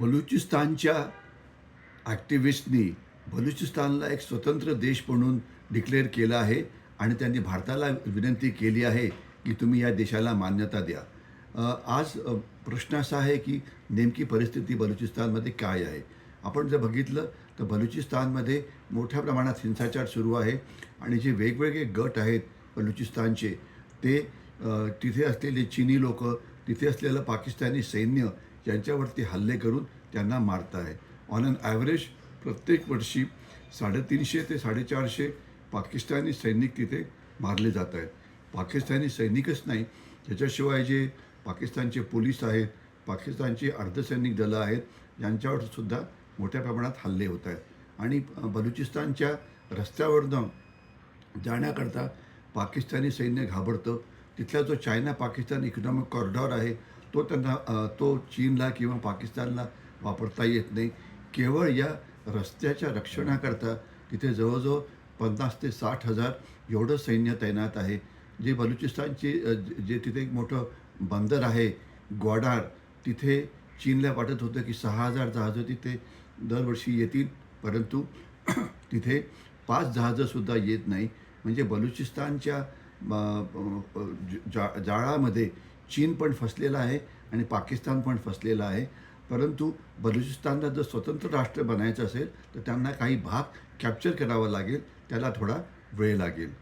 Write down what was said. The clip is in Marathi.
बलुचिस्तानच्या ॲक्टिव्हिस्टनी बलुचिस्तानला एक स्वतंत्र देश म्हणून डिक्लेअर केलं आहे आणि त्यांनी भारताला विनंती केली आहे की तुम्ही या देशाला मान्यता द्या. आज प्रश्न असा आहे की नेमकी परिस्थिती बलुचिस्तानमध्ये काय आहे? आपण जर बघितलं तर बलुचिस्तानमध्ये मोठ्या प्रमाणात हिंसाचार सुरू आहे आणि जे वेगवेगळे गट आहेत बलुचिस्तानचे ते तिथे असलेले चीनी लोक तिथे असलेलं पाकिस्तानी सैन्य यांच्यावरती हल्ले करून त्यांना मारत आहे ऑन अन ॲव्हरेज प्रत्येक वर्षी साडेतीनशे ते साडेचारशे पाकिस्तानी सैनिक तिथे मारले जात आहेत पाकिस्तानी सैनिकच नाही त्याच्याशिवाय जे पाकिस्तानचे पोलीस आहेत पाकिस्तानची अर्धसैनिक दलं आहेत यांच्यावर सुद्धा मोठ्या प्रमाणात हल्ले होत आहेत. आणि बलुचिस्तानच्या रस्त्यावरनं जाण्याकरता पाकिस्तानी सैन्य घाबरतं. तिथला जो चायना पाकिस्तान इकॉनॉमिक कॉरिडॉर आहे तो त्यांना तो चीनला किंवा पाकिस्तानला वापरता येत नाही. केवळ या रस्त्याच्या रक्षणाकरता तिथे जवळजवळ पन्नास ते साठ हजार एवढं सैन्य तैनात आहे. जे बलुचिस्तानचे जे तिथे एक मोठं बंदर आहे ग्वाडार तिथे चीनला वाटत होतं की सहा हजार जहाजं तिथे दरवर्षी येतील परंतु तिथे पाच जहाजंसुद्धा येत नाही. म्हणजे बलुचिस्तानच्या जा जाळामध्ये चीन पण फसलेला आहे आणि पाकिस्तान पण फसलेला आहे. परंतु बलुचिस्तानला जर स्वतंत्र राष्ट्र बनायचं असेल तर त्यांना काही भाग कॅप्चर करावा लागेल त्याला थोडा वेळ लागेल.